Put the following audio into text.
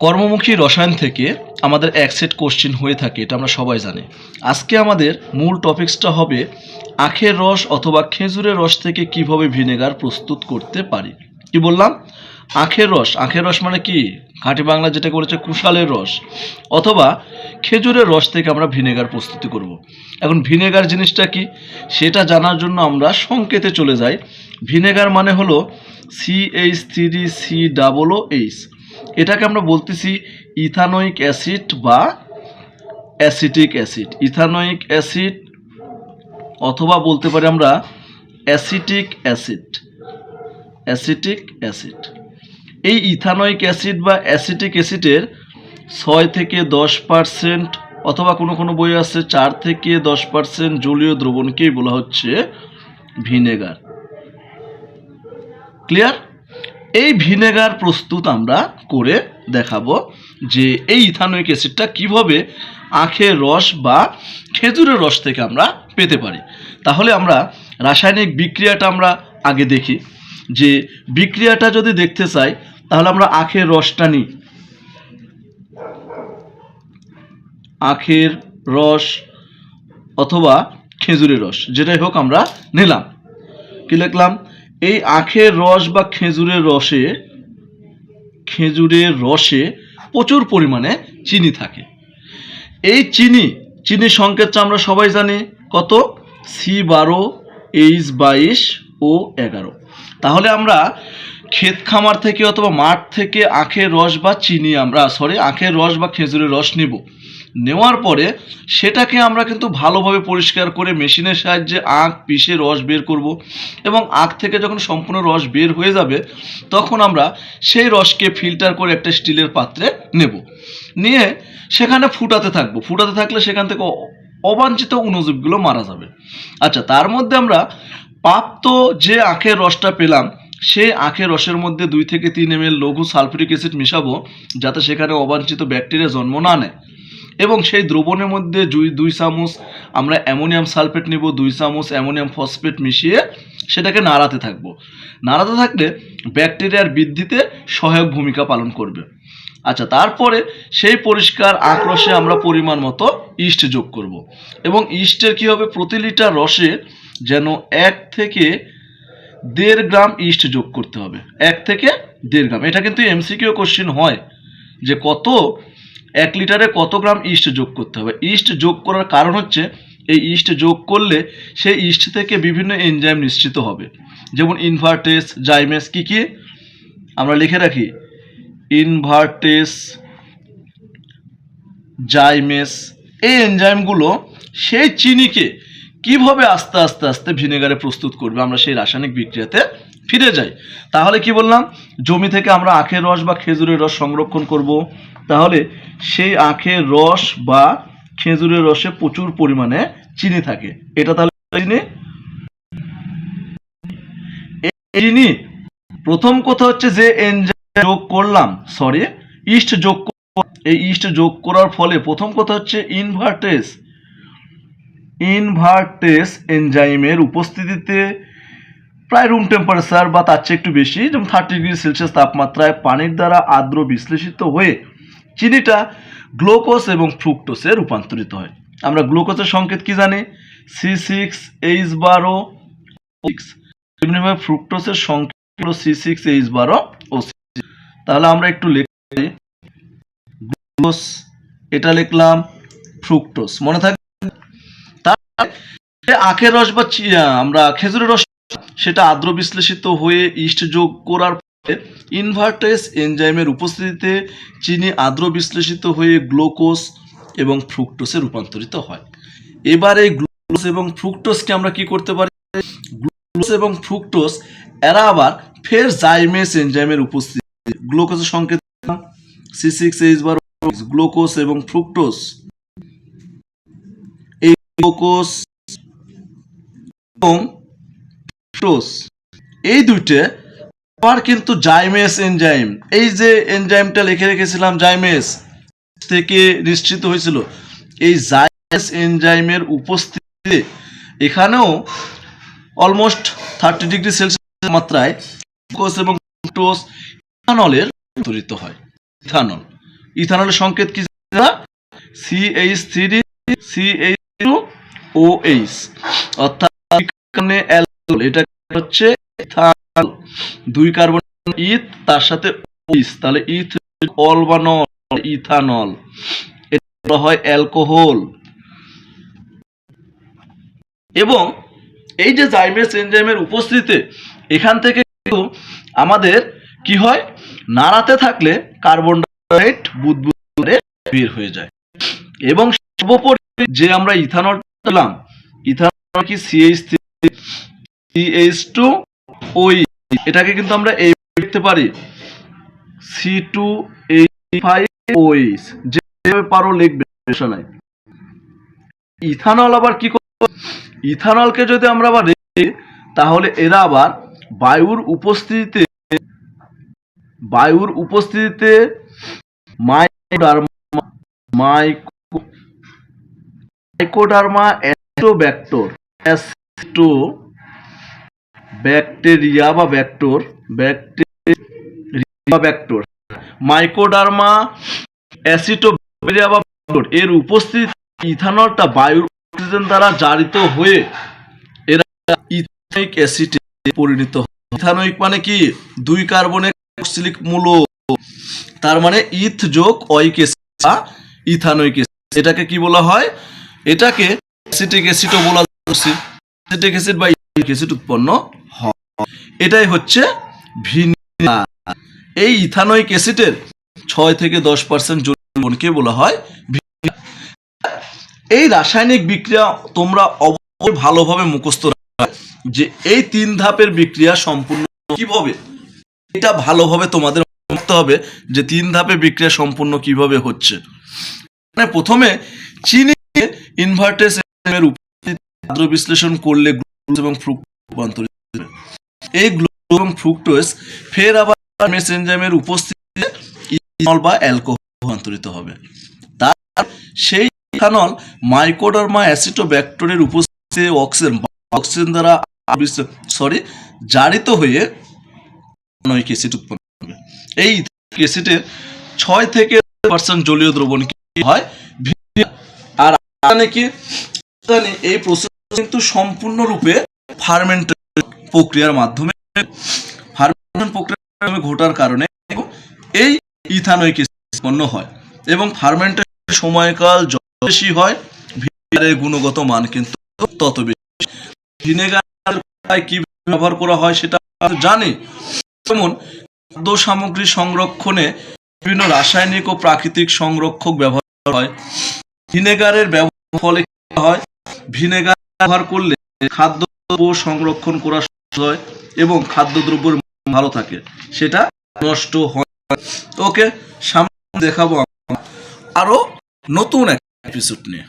কর্মমুখী রসায়ন থেকে আমাদের এক সেট কোশ্চেন হয়ে থাকে, এটা আমরা সবাই জানি। আজকে আমাদের মূল টপিকসটা হবে আখের রস অথবা খেজুরের রস থেকে কীভাবে ভিনেগার প্রস্তুত করতে পারি। কি বললাম? আখের রস আখের রস মানে কি? খাঁটি বাংলা যেটা করেছে, কুশালের রস। অথবা খেজুরের রস থেকে আমরা ভিনেগার প্রস্তুতি করব। এখন ভিনেগার জিনিসটা কি? সেটা জানার জন্য আমরা সংকেতে চলে যাই। ভিনেগার মানে হলো C H three C double O H এটাকে আমরা বলতেছি ইথানোয়িক অ্যাসিড বা অ্যাসিটিক অ্যাসিড। ইথানোয়িক অ্যাসিড অথবা বলতে পারি আমরা অ্যাসিটিক অ্যাসিড। Acetic acid. এই ইথানোয়িক অ্যাসিড বা অ্যাসিটিক অ্যাসিডের ছয় থেকে দশ পার্সেন্ট অথবা কোনো কোনো বই আছে, চার থেকে দশ পার্সেন্ট জলীয় দ্রবণকেই বলা হচ্ছে ভিনেগার। ক্লিয়ার? এই ভিনেগার প্রস্তুত আমরা করে দেখাবো যে এই ইথানোয়িক অ্যাসিডটা কীভাবে আখের রস বা খেজুরের রস থেকে আমরা পেতে পারি। তাহলে আমরা রাসায়নিক বিক্রিয়াটা আমরা আগে দেখি। যে বিক্রিয়াটা যদি দেখতে চাই, তাহলে আমরা আখের রসটা নিই। আখের রস অথবা খেজুরের রস, যেটাই হোক আমরা নিলাম। কি লিখলাম? এই আখের রস বা খেজুরের রসে খেজুরের রসে প্রচুর পরিমাণে চিনি থাকে। এই চিনি চিনির সংকেতটা আমরা সবাই জানি। কত? সি বারো, এইচ বাইশ ও এগারো। তাহলে আমরা ক্ষেত খামার থেকে অথবা মাঠ থেকে আখের রস বা চিনি আমরা সরি আখের রস বা খেজুরের রস নেব। নেওয়ার পরে সেটাকে আমরা কিন্তু ভালোভাবে পরিষ্কার করে মেশিনের সাহায্যে আখ, পিষে রস বের করব এবং আখ থেকে যখন সম্পূর্ণ রস বের হয়ে যাবে, তখন আমরা সেই রসকে ফিল্টার করে একটা স্টিলের পাত্রে নেব। নিয়ে সেখানে ফুটাতে থাকব। ফুটাতে থাকলে সেখান থেকে অবাঞ্ছিত অণুজীবগুলো মারা যাবে। আচ্ছা তার মধ্যে আমরা প্রাপ্ত যে আখের রসটা পেলাম, সেই আখের রসের মধ্যে দুই থেকে তিন এম লঘু সালফিউরিক অ্যাসিড মিশাবো, যাতে সেখানে অবাঞ্ছিত ব্যাকটেরিয়া জন্ম না নেয়। এবং সেই দ্রবণের মধ্যে দুই দুই চামচ আমরা অ্যামোনিয়াম সালফেট নেব, দুই চামচ অ্যামোনিয়াম ফসফেট মিশিয়ে সেটাকে নাড়াতে থাকব। নাড়াতে থাকলে ব্যাকটেরিয়ার বৃদ্ধিতে সহায়ক ভূমিকা পালন করবে। আচ্ছা তারপরে সেই পরিষ্কার আখ রসে আমরা পরিমাণ মতো ইস্ট যোগ করব। এবং ইস্টের কী হবে? প্রতি লিটার রসে যেন এক থেকে দেড় গ্রাম ইস্ট যোগ করতে হবে। এক থেকে দেড় গ্রাম। এটা কিন্তু এমসিকিউ কোশ্চেন হয় যে কত এক লিটারে কত গ্রাম ইস্ট যোগ করতে হবে? ইস্ট যোগ করার কারণ হচ্ছে, এই ইস্ট যোগ করলে সেই ইস্ট থেকে বিভিন্ন এনজাইম নিশ্চিত হবে। যেমন ইনভার্টেস জাইমেস কি কি? আমরা লিখে রাখি ইনভার্টেস জাইমেস এই এনজাইমগুলো সেই চিনিকে কীভাবে আস্তে আস্তে আস্তে ভিনেগারে প্রস্তুত করবে? আমরা সেই রাসায়নিক বিক্রিয়াতে ফিরে যাই। তাহলে কি বললাম, জমি থেকে আমরা আখের রস বা খেজুরের রস সংরক্ষণ করব তাহলে সেই আখের রস বা খেজুরের রসে প্রচুর পরিমাণে চিনি থাকে। এটা তাহলে চিনি? চিনি, প্রথম কথা হচ্ছে যে এনজাইম যোগ করলাম সরি ইস্ট যোগ এই ইস্ট যোগ করার ফলে প্রথম কথা হচ্ছে ইনভার্টেস ইনভার্টেস এনজাইমের উপস্থিতিতে প্রায় রুম টেম্পারেচার বা তার চেয়ে একটু বেশি, যেমন থার্টি ডিগ্রি সেলসিয়াস তাপমাত্রায় পানির দ্বারা আর্দ্র বিশ্লেষিত হয়ে চিনিটা গ্লুকোজ এবং ফ্রুক্টোসে রূপান্তরিত হয়। আমরা গ্লুকোজের সংকেত কি জানি? সি সিক্স এইচ বারো সিক্স ফ্রুক্টোসের সংকেত সি সিক্স এইচ বারো ও তাহলে আমরা একটু লিখি গ্লুকোজ, এটা লিখলাম ফ্রুক্টোস মনে থাকে আখের রস বা আমরা খেজুরের রস সেটা আর্দ্র বিশ্লেষিত হয়ে ইস্ট যোগ করার ইনভার্টেস এনজাইমের উপস্থিতিতে চিনি আর্দ্র বিশ্লেষিত হয়ে গ্লুকোজ এবং ফ্রুক্টোসে রূপান্তরিত হয়। এবার এই গ্লুকোজ এবং ফ্রুক্টোসকে আমরা কি করতে পারি? গ্লুকোজ এবং ফ্রুক্টোস এরা আবার ফের জাইমেস এনজাইমের উপস্থিতি। গ্লুকোজের সংকেত সি সিক্স এইচ বার গ্লুকোজ এবং ফ্রুক্টোস এই গ্লুকোজ এবং ফ্রুক্টোজ, এই দুইটা আবার কিন্তু জাইমেস এনজাইম। এই যে এনজাইমটা লিখে রেখেছিলাম জাইমেস, থেকে নিশ্চিত হয়েছিল। এই জাইমেস এনজাইমের উপস্থিতিতে এখানেও অলমোস্ট থার্টি ডিগ্রি সেলসিয়াস মাত্রায় গ্লুকোজ এবং ফ্রুক্টোজ ইথানলের রূপান্তরিত হয়। ইথানল। ইথানলের সংকেত কি C H three C H two O H অর্থাৎ এটা হচ্ছে ইথানল দুই কার্বন, ইথ, তার সাথে তাহলে ইথ ইথানল। হয় অ্যালকোহল। এবং এই যে জাইমেস, এনজাইমের উপস্থিতিতে এখান থেকে আমাদের কি হয়? নাড়াতে থাকলে কার্বন ডাইঅক্সাইড বুদবুদ বের হয়ে যায়। এবং সর্বোপরি যে আমরা ইথানল পেলাম, ইথানল কি? সিএইচ সিএইচ টু ওই, এটাকে কিন্তু আমরা এই লিখতে পারি সি টু যেভাবে পারো লিখবে ইথানল আবার কি করবে ইথানলকে যদি আমরা আবার তাহলে এরা আবার বায়ুর উপস্থিতিতে বায়ুর উপস্থিতিতে mycoderma, myco, mycoderma acetobacter aceto bacteria বা bacter, bacteria bacter, mycoderma, acetobacteria বা ব্যাক্টর, এর উপস্থিতি ইথানলটা বায়ুর অক্সিজেন দ্বারা জারিত হয়ে এরা ইথানোয়িক অ্যাসিডে পরিণত হয়। ইথানোয়িক মানে কি? দুই কার্বনের অক্সিলিক মূলক তার মানে ইথ যোগ অয়িক অ্যাসিড বা ইথানোয়িক অ্যাসিড। এটাকে কি বলা হয়? এটাকে অ্যাসিটিক অ্যাসিডও বলা অ্যাসিটিক অ্যাসিড বা অ্যাসিড উৎপন্ন হয়। এটাই হচ্ছে ভিনিগার এই ইথানোয়িক অ্যাসিডের ছয় থেকে দশ পার্সেন্ট বলা হয়। এই রাসায়নিক বিক্রিয়া তোমরা অবশ্যই ভালোভাবে মুখস্থ যে এই তিন ধাপের বিক্রিয়া সম্পূর্ণ কীভাবে, এটা ভালোভাবে তোমাদের করতে হবে যে তিন ধাপে বিক্রিয়া সম্পূর্ণ কীভাবে হচ্ছে। মানে প্রথমে চিনি ইনভার্টেস এর উপস্থিতি বিশ্লেষণ করলে এবং ফ্রুক্টোজ এই গ্লুকোজ এবং ফ্রুক্টোজ ফের আবার মেস এনজাইমের উপস্থিতিতে ইথানল বা অ্যালকোহল রূপান্তরিত হবে। তার সেই ইথানল উপস্থিতিতে অক্সিজেন অক্সিজেন দ্বারা সরি জারিত হয়ে অ্যাসিড উৎপন্ন হবে। এই অ্যাসিডের ছয় থেকে পার্সেন্ট জলীয় দ্রবণ হয়। আর কি এই প্রসেস কিন্তু সম্পূর্ণরূপে ফার্মেন্টেশন প্রক্রিয়ার মাধ্যমে, ফার্মেন্টেশন প্রক্রিয়ার ঘটার কারণে এই ইথানোয়িক উৎপন্ন হয় এবং ফার্মেন্টেশন সময়কাল যত বেশি হয় ভিনেগারের গুণগত মান কিন্তু তত বেশি। ভিনেগার কি ব্যবহার করা হয় সেটা জানি। যেমন খাদ্য সামগ্রী সংরক্ষণে বিভিন্ন রাসায়নিক ও প্রাকৃতিক সংরক্ষক ব্যবহার হয়। ভিনেগারের ব্যবহার ফলে হয়? ভিনেগার ব্যবহার করলে খাদ্য সংরক্ষণ করা হয় এবং খাদ্যদ্রব্যের ভালো থাকে। সেটা নষ্ট হয় ওকে, সামনে দেখাবো আরও নতুন একটা এপিসোড নিয়ে।